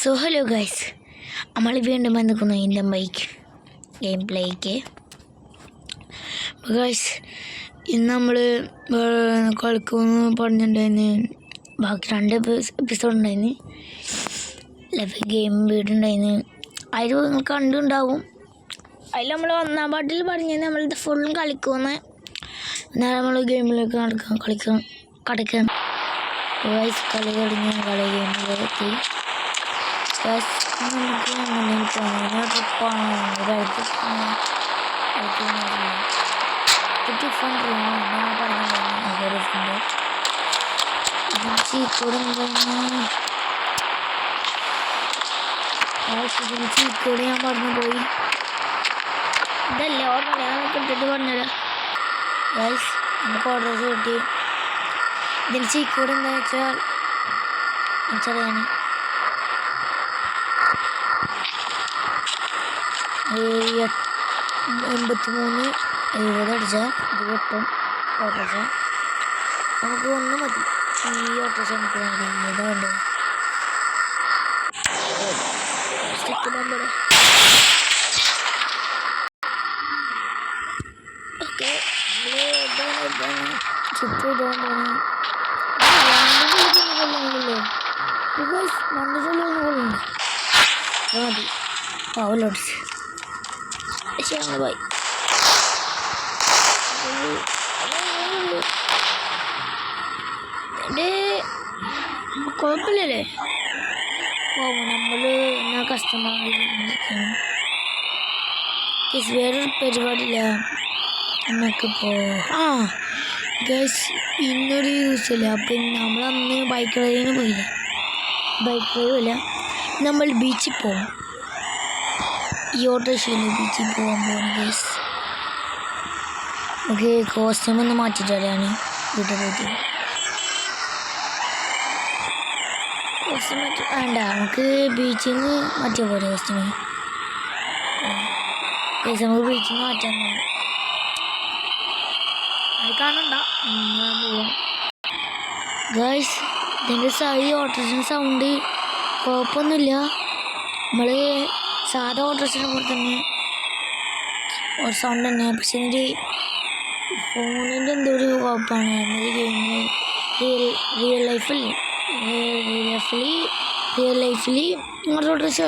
So hello guys നമ്മൾ വീണ്ടും വന്നിരിക്കുന്നു ഇന്ത്യൻ ബൈക്ക് ഗെയിം പ്ലേക്ക് ഗൈസ് ഇന്ന് നമ്മൾ കളിക്കുമെന്ന് പറഞ്ഞിട്ടുണ്ടായിരുന്നു ബാക്കി രണ്ട് എപ്പിസോഡ് ഉണ്ടായിരുന്നു ലൈഫ് ഗെയിം വീടുണ്ടായിരുന്നു അതിൽ നിങ്ങൾ കണ്ടുണ്ടാവും അതിൽ നമ്മൾ ഒന്നാം പാട്ടിൽ പറഞ്ഞത് നമ്മളിത് ഫുള്ളും കളിക്കുമെന്ന്. എന്നാൽ നമ്മൾ ഗെയിമിലേക്ക് നടക്കാം കളിക്കാം കളിക്കാം ഗൈസ് കളി കളിഞ്ഞ് കളി ഗെയിമിലെത്തി ഗൈസ് നമുക്ക് അങ്ങനെ പോകണം ട്രിപ്പാണ് ഒരാഴ്ച ടിഫണ്ട് ഞാൻ പറഞ്ഞിട്ടുണ്ടായിരുന്നു ചീക്കോടും ചീക്കോട് ഞാൻ പറഞ്ഞു പോയി ഇതല്ലേ ഓർമ്മ ഞാൻ കിട്ടിട്ട് പറഞ്ഞുതരാം ഗൈസ് നമുക്ക് ഓർഡർ കിട്ടി ഇതിന് ചീക്കോട് എന്താ വെച്ചാൽ വെച്ചറിയാൻ എൺപത്തി മൂന്ന് എഴുപത് അടിച്ചാൽ ഇത് കിട്ടും. ഓട്ടോറിക്ഷ. നമുക്ക് ഒന്ന് മതി. ഈ ഓട്ടോറിക്ഷ നമുക്ക് വേണ്ടി? ഏതാ വേണ്ടത് സ്റ്റിക്ക് നമ്പർ ഓക്കെ. ചുറ്റും ഇടാൻ പോകണം മണ്ണിച്ചുള്ളിൽ മതി. പാവലോടിച്ച് പക്ഷേ ഞങ്ങൾ പോയി കുഴപ്പമില്ലല്ലേ? ഓ നമ്മൾ എന്നാ കസ്റ്റമർ വേറൊരു പരിപാടിയില്ല. പോ ആ ഗൈസ് ഇന്നൊരു ദിവസമില്ല അപ്പം നമ്മൾ അന്ന് ബൈക്ക് റൈഡിന് പോയില്ല. ബൈക്ക് അല്ല നമ്മൾ ബീച്ചിൽ പോകും ഈ ഓട്ടോറിക്ഷയിൽ ബീച്ചിൽ പോകാൻ പോകുന്നു ഗൈസ് നമുക്ക് കോസ്റ്റ്യൂം ഒന്ന് മാറ്റിയിട്ട് വരാണ് വീട്ടിൽ കോസ്റ്റ്യൂം വേണ്ട നമുക്ക് ബീച്ചിൽ നിന്ന് മാറ്റിയാൽ പോരെ കോസ്റ്റ്യൂം നമുക്ക് ബീച്ചിൽ നിന്ന് മാറ്റാൻ അത് കാണണ്ട. ഗൈസ് ഇതിന്റെ സൈ ഓട്ടോറിക്ഷ സൗണ്ട് കുഴപ്പമൊന്നുമില്ല നമ്മൾ സാധാ ഓട്ടോറിക്ഷനെ പോലെ തന്നെ ഒരു സൗണ്ട് തന്നെ. പക്ഷെ എന്റെ ഫോണിന്റെ എന്തോ ഒരു കുഴപ്പമാണ് എന്നൊരു റിയൽ റിയൽ ലൈഫിൽ റിയൽ ലൈഫിൽ റിയൽ ലൈഫിൽ ഇങ്ങോട്ട് ഓട്ടോറിക്ഷ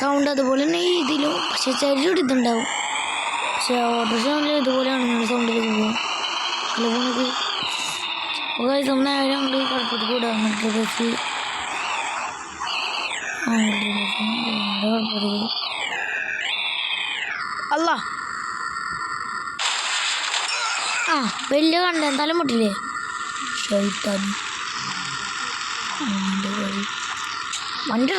സൗണ്ട് അതുപോലെ തന്നെ ഇതിലും. പക്ഷെ ചെറിയൊരു ഇതുണ്ടാവും. പക്ഷെ ഓട്ടോറിക്ഷ ഇതുപോലെയാണ് നിങ്ങളുടെ സൗണ്ട് പോകുക അല്ല അങ്ങോട്ട് കുഴപ്പത്തിൽ കൂടെ. അങ്ങോട്ട് ബസ് അല്ല ആ വലിയ കണ്ട. എന്തായാലും മുട്ടില്ലേ? ഷൈത്താൻ. വണ്ടി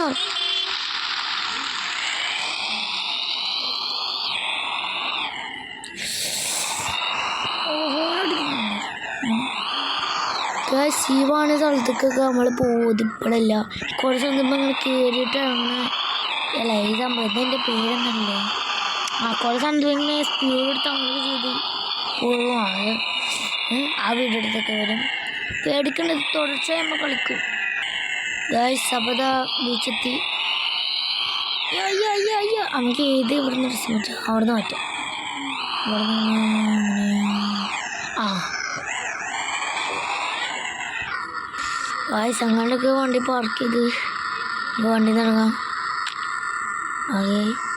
ശിവാണ് സ്ഥലത്തേക്കൊക്കെ നമ്മൾ പോകുന്നത് ഇപ്പോഴല്ല. കുറേ സ്ഥലത്ത് ഇങ്ങനെ കയറിയിട്ടാണ് അല്ല ഈ സംഭവത്തിന്റെ പേരെന്നല്ലേ കുറേ ഇങ്ങനെ സ്പീഡ് എടുത്ത് അങ്ങോട്ട് ചെയ്ത്. പോവുകയാണ് ആ വീഡിയോ അടുത്തൊക്കെ വരും. പേടിക്കേണ്ടത് തുടർച്ചയായി നമ്മൾ കളിക്കും. ഗൈസ് സബദ ബീച്ചെത്തി. അയ്യോ അയ്യോ അയ്യോ നമുക്ക് ഏത് ഇവിടെ നിന്ന് ഡ്രസ്സ് മാറ്റാം അവിടെ നിന്ന് മാറ്റാം. ഇവിടെ നിന്ന് ആ. ഗായ്സ് അങ്ങോട്ടൊക്കെ വണ്ടി പാർക്ക് ചെയ്ത്. വണ്ടി തുടങ്ങാം ഓക്കെ.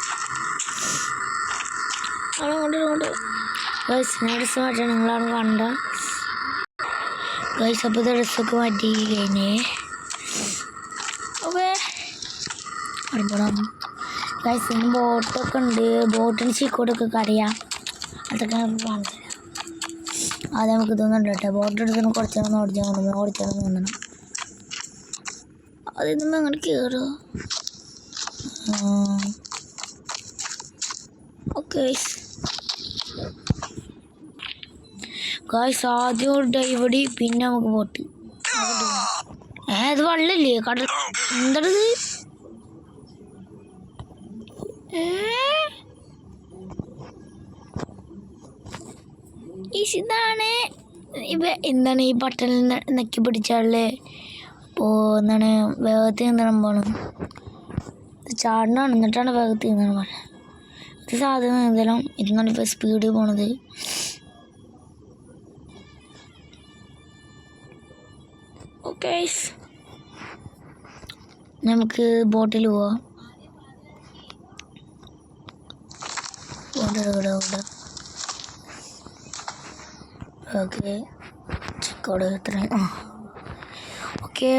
ഗൈസ് ഞാൻ ഡ്രസ്സ് മാറ്റാൻ നിങ്ങളാണ് കണ്ട ഗൈസ് അപ്പോൾ ഡ്രസ്സൊക്കെ മാറ്റി കഴിഞ്ഞേ ഓക്കെ അടുപ്പണം ഗൈസ് ഇന്ന് ബോട്ടൊക്കെ ഉണ്ട്. ബോട്ടിന് ചീക്കോട്ടൊക്കെ കറിയാം. അതൊക്കെ നമുക്ക് തരാം. അത് നമുക്ക് തോന്നുന്നുണ്ട് കേട്ടോ. ബോട്ട് എടുക്കുന്ന കുറച്ച് നേരം ഓടിച്ചാൽ കൊണ്ടുപോയി ഓടിച്ചാൽ തോന്നണം അതിൽ നിന്ന് അങ്ങനെ കയറുക ഓക്കെ ഗായ്സ് ആദ്യം ഒരു ഡൈവടി പിന്നെ നമുക്ക് പോട്ട്. ഏ അത് വെള്ളമില്ലേ കടൽ എന്തത് ഇതാണ്. ഇവ എന്താണ് ഈ പട്ടണിൽ നക്കി പിടിച്ചാളേ അപ്പോൾ എന്താണ് വേഗത്തിൽ നിന്നാണ് പോണം? ചാടണം എന്നിട്ടാണ് വേഗത്തിൽ നിന്നാണ് പറഞ്ഞത് ഇത് സാധനം നീന്തലും ഇരുന്നാണ് ഇപ്പോൾ സ്പീഡിൽ പോണത്. ഓക്കെ നമുക്ക് ബോട്ടിൽ പോവാം ഓക്കെ ചിക്കോട് ഇത്രയും ആ ഓക്കെ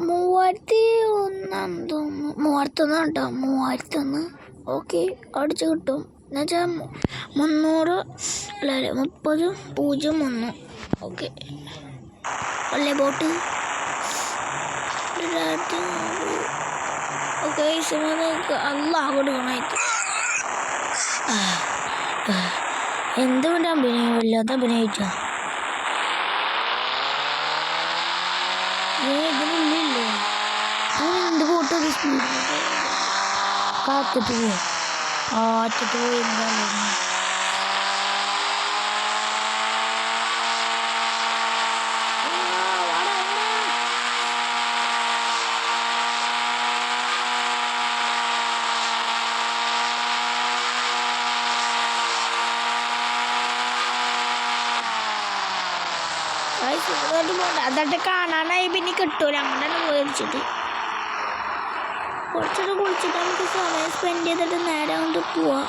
മൂവായിരത്തി ഒന്നാന്ന് തോന്നുന്നു മൂവായിരത്തി ഒന്ന് കേട്ടോ മൂവായിരത്തി ഒന്ന് ഓക്കെ അടിച്ച് കിട്ടും. എന്നുവെച്ചാൽ മുന്നൂറ് അല്ല മുപ്പത് പൂജ്യം ഒന്ന്. ഓക്കെ അല്ലേ ബോട്ട്? ഓക്കെ അല്ല അങ്ങോട്ട് പോണായിട്ട് വേണ്ട അഭിനയം വല്ലാത്ത അഭിനയിച്ച? കാത്തിട്ട് പോയി? ആ അറ്റത്ത് പോയി എന്താ? അതൊക്കെ കാണാനായി പിന്നെ കിട്ടൂല. അങ്ങനെ വേടിച്ചിട്ട് കുറച്ചൊക്കെ കുളിച്ചിട്ട് നമുക്ക് സമയം സ്പെൻഡ് ചെയ്തിട്ട് നേരെ കൊണ്ട് പോവാം.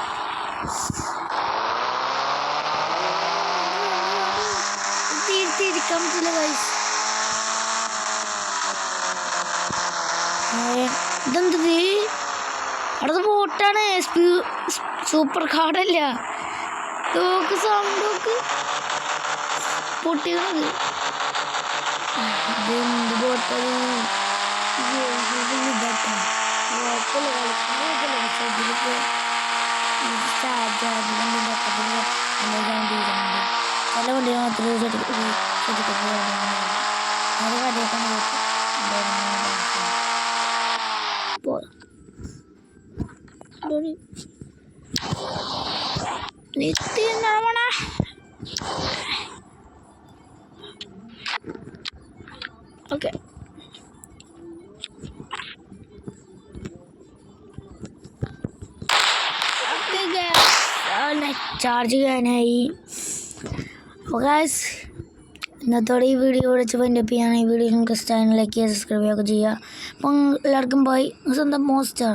തിരിക്കാൻ പറ്റില്ല. ഏ, ഇതെന്തത്? അവിടെ ബോട്ടാണ് സൂപ്പർ കാർഡല്ല നോക്ക് സൗണ്ട് പൊട്ടിയത് ഇതെന്ത് ബോട്ടത് ചില വണ്ടി മാത്രമേ നിത്യമാവണ ഓക്കെ ചാർജ് ചെയ്യാനായി അപ്പോൾ ഗായ്സ് ഇന്നത്തോടെ ഈ വീഡിയോ വിളിച്ച് പഞ്ചപ്പ് ചെയ്യാൻ ഈ വീഡിയോ നിങ്ങൾക്ക് ഇഷ്ടമായി ലൈക്ക് ചെയ്യുക സബ്സ്ക്രൈബ് ചെയ്യുക ചെയ്യുക. അപ്പം എല്ലാവർക്കും പോയി സ്വന്തം മോസ്റ്റർ.